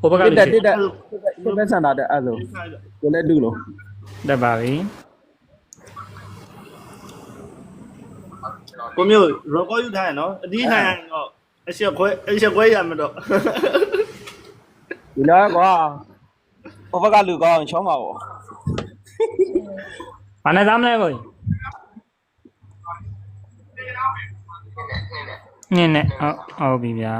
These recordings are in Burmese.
ဟိုဘက်ကတစ်လူတက်ရှိတစ်တက်တစ်တက်ဆန်တာတဲ့အဲ့ဒါကိုလည်းတူလို့တက်ပါပြီကိုမျိုး record ယူထားရနော်အတီးထိုင်ရင်တော့အချက်ခွဲအချက်ခွဲရမှာတော့ဒီလားကွာဟိုဘက်ကလူကောင်းချောင်းပါဘောဘာနဲ့သားမလဲကိုညင်းနဲ့ဟုတ်ဟုတ်ပြီဗျာ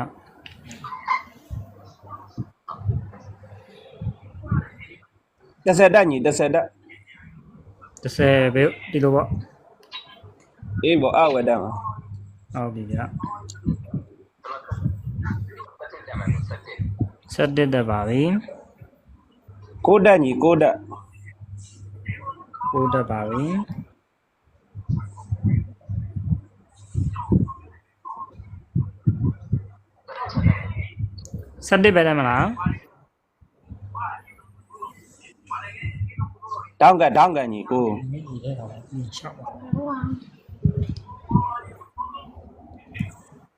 တစ်ဆက်တက်ညီတစ်ဆက်တက်30ပဲဒီလိုပေါ့အေးဘောအဝက်တက်မှာဟုတ်ပြီဗျာဆက်တက်တက်ပါပြီကိုတက်ညီကိုတက်ကိုတက်ပါပြီဆက်တက်ပဲတယ်မလား တောင်းကတောင်းကညီကို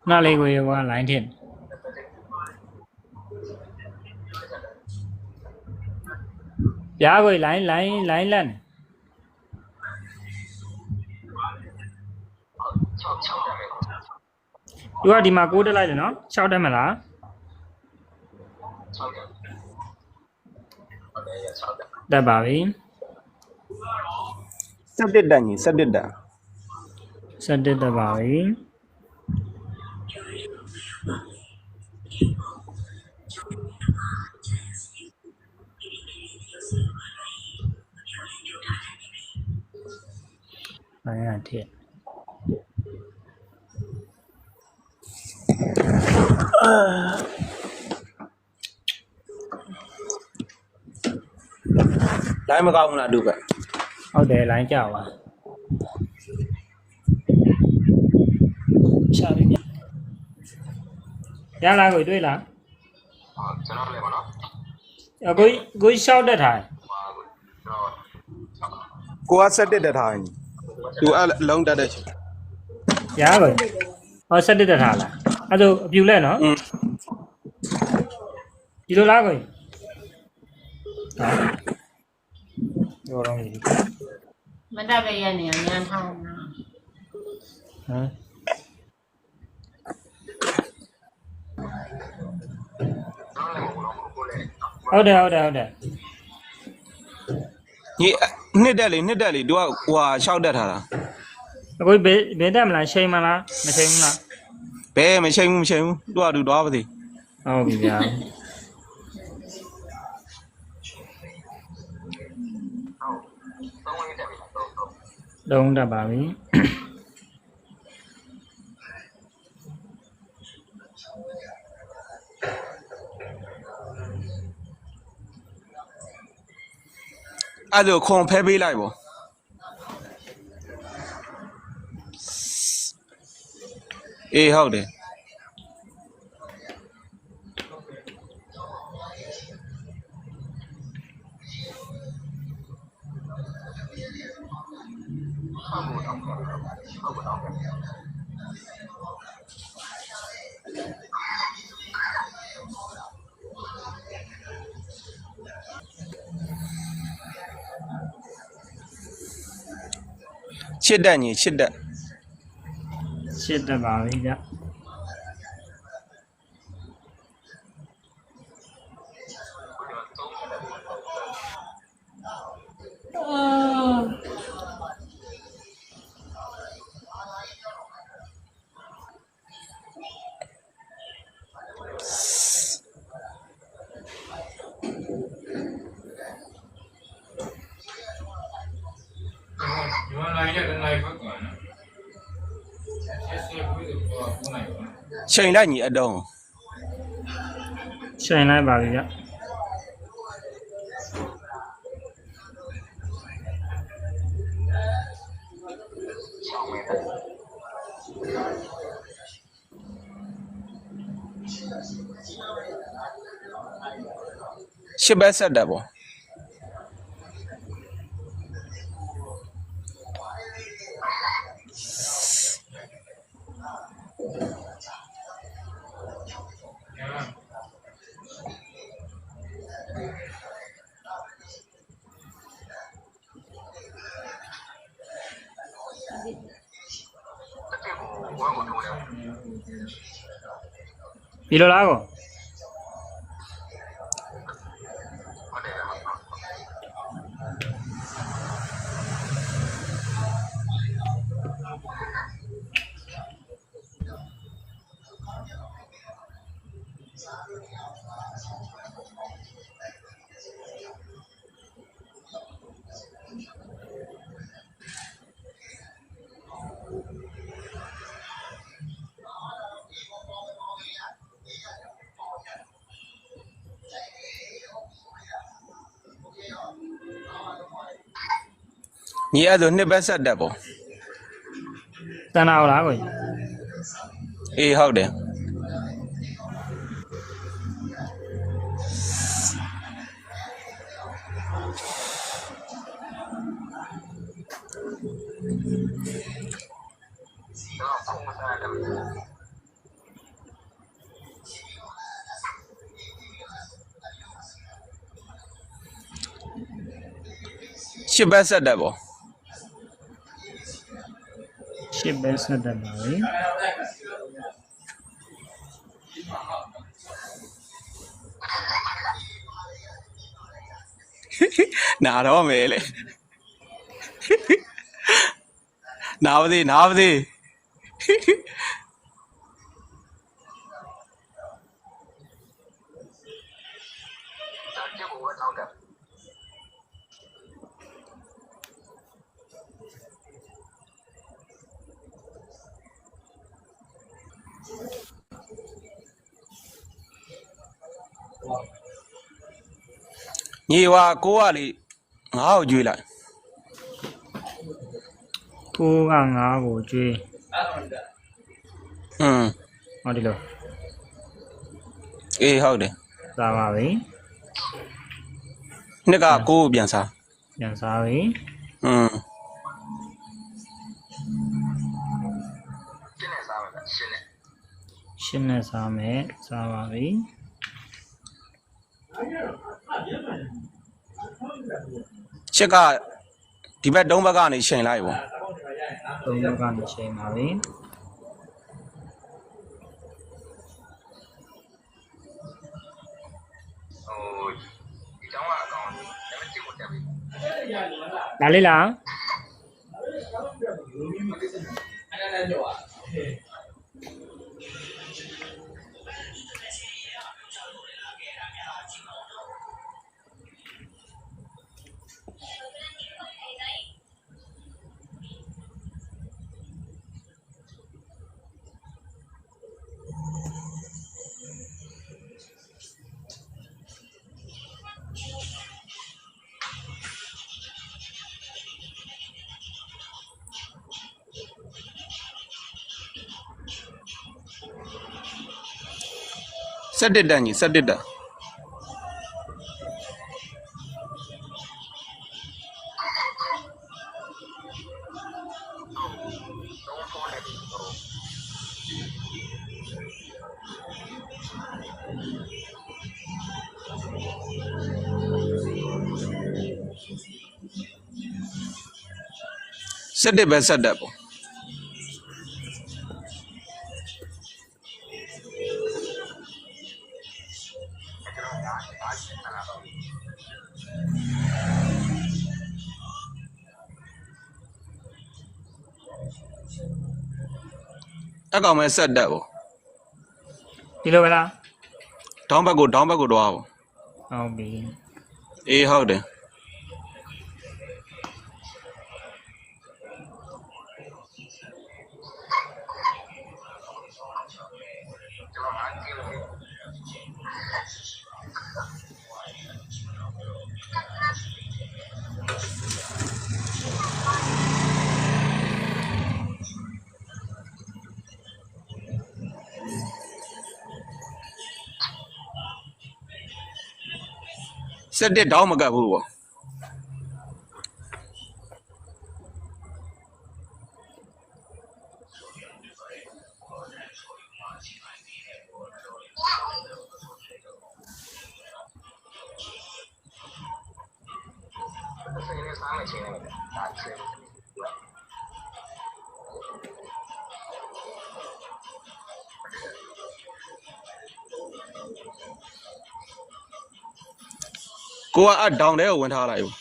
နားလေးကိုရောလိုင်းထင်ပြားကိုလိုင်းလိုင်းလိုင်းလန့်သူကဒီမှာ6တက်လိုက်တယ်နော်6တက်မလားတက်ပါပြီဆက်တစ်တက်ညီဆက်တစ်တက်ဆက်တက်တက်ပါပြီ လိုင်းရထည့်လိုင်းမကောင်းဘူးလားဒုက္ခ ဟုတ်တယ်လိုင်းကြောက်ပါရှာပြီဗျရလားကိုတွေ့လားကျွန်တော်လည်းပါနော်အကိုကြီးကိုကြီးရှောက်တက်ထားတယ်ကိုကဆက်တစ်တက်ထားညီသူအလုံးတက်တဲ့ချင်းရပါဘူးဟောဆက်တက်တက်ထားလားအဲ့ဒါအပြူလဲနော်อืมဒီလိုလားကိုကြီးဟာရောတော့ကြီး မတက်ပဲရနေအောင်ညမ်းထားတာဟမ်ဟုတ်တယ်ဟုတ်တယ်ဟုတ်တယ်ညီနှစ်တက်လေနှစ်တက်လေသူကဟိုဟာ6တက်ထားတာအကိုကြီးဘယ်ဘယ်တက်မလားချိန်မလားမချိန်ဘူးလားဘဲမချိန်ဘူးမချိန်ဘူးသူကသူတော့ပါသေးဟုတ်ပြီဗျာ လုံးတက်ပါပြီအဲ့ဒါခွန်ဖဲပေးလိုက်ပေါ့အေးဟုတ်တယ် ချစ်တက်ညီချစ်တက်ရှစ်တက်ပါပြီဗျာ ချိန်လိုက်ညီအတုံးချိန်လိုက်ပါပြီဗျာရှစ်ဘက်ဆက်တက်ပေါ့ ပြီလို့လား ညီအဲ့ဆိုနှစ်ဘက်ဆက်တက်ပေါ့တန်တာဟုတ်လားကိုအေးဟုတ်တယ်ရှစ်ဘက်ဆက်တက်ပေါ့ ရှစ်ပဲဆက်တတ်ပါလေ နာတော့မယ်လေနာပါသေးနာပါသေး ညီဝါကိုကလေငါ့ကိုကြွေးလိုက် ကိုကငါးကိုကျွေး อืม ဟောဒီလို အေးဟုတ်တယ် စားပါပြီ နှစ်ကကိုကိုပြန်စား ပြန်စားပြီ อืม ရှင်းနဲ့စားမယ်စားပါပြီ ချစ်ကဒီဘက်တုံးဘက်ကနေချိန်လိုက်ပေါ့သုံးယောက်ကနေချိန်ပါပြီလာလေးလားဆက်တစ်တက်ညီဆက်တစ်တက်ဆ က်တစ်ပဲဆက် တက်ပေါ့အကောင်မဲ့ဆက်တက်ပေါ့ဒီလိုပဲလားဒေါင်းဘက်ကိုဒေါင်းဘက်ကိုတော့ပေါ့ဟုတ်ပြီအေးဟုတ်တယ်ဆက် တက်ဒေါင်းမကပ်ဘူးပေါ့ ကိုကအဒေါင်ထဲကိုဝင်ထားလိုက်ဘူး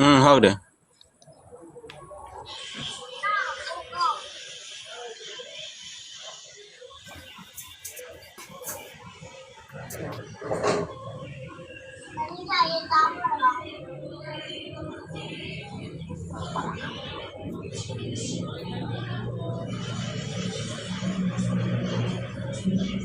อืมဟုတ်တယ်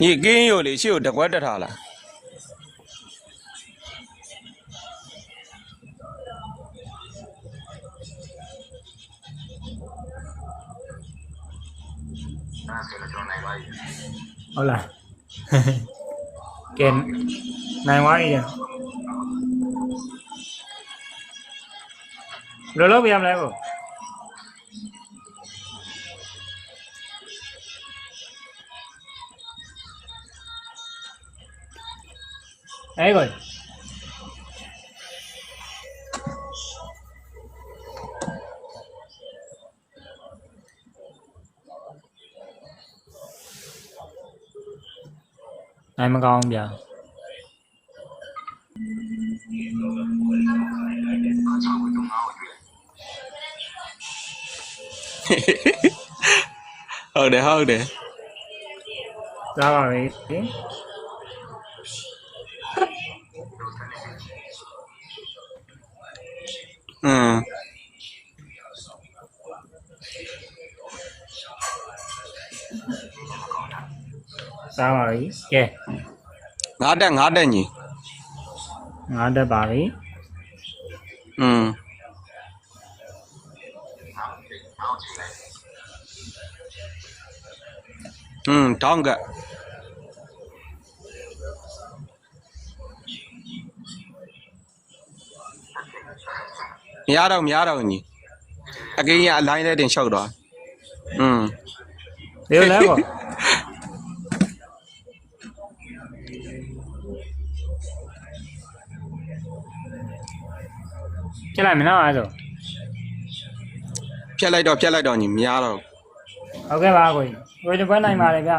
ညီကင်းရိုလေရှေ့ကိုတကွက်တက်ထားလားဟုတ်လားကဲနိုင်သွားပြီဘယ်လိုလုပ်ပြရမလဲကို အဲ့ကိုနိုင်မကောင်းဗျာဟုတ်တ စားပါပြီကဲ ငါတက်ငါတက်ညီ ငါတက်ပါပြီ อืมอืมတောင်းကပ်မရတော့မရတော့ညီအကင်းကြီးအလိုင်းလေးတင်လျှောက်တော့อืม ဒီလိုလဲ ကိုကျလိုက်မနော်အဲ့ဒါဆိုဖြတ်လိုက်တော့ဖြတ်လိုက်တော့ညီမရတော့ဟုတ်ကဲ့ပါကိုကြီးကိုဒီပွဲနိုင်ပါလေဗျ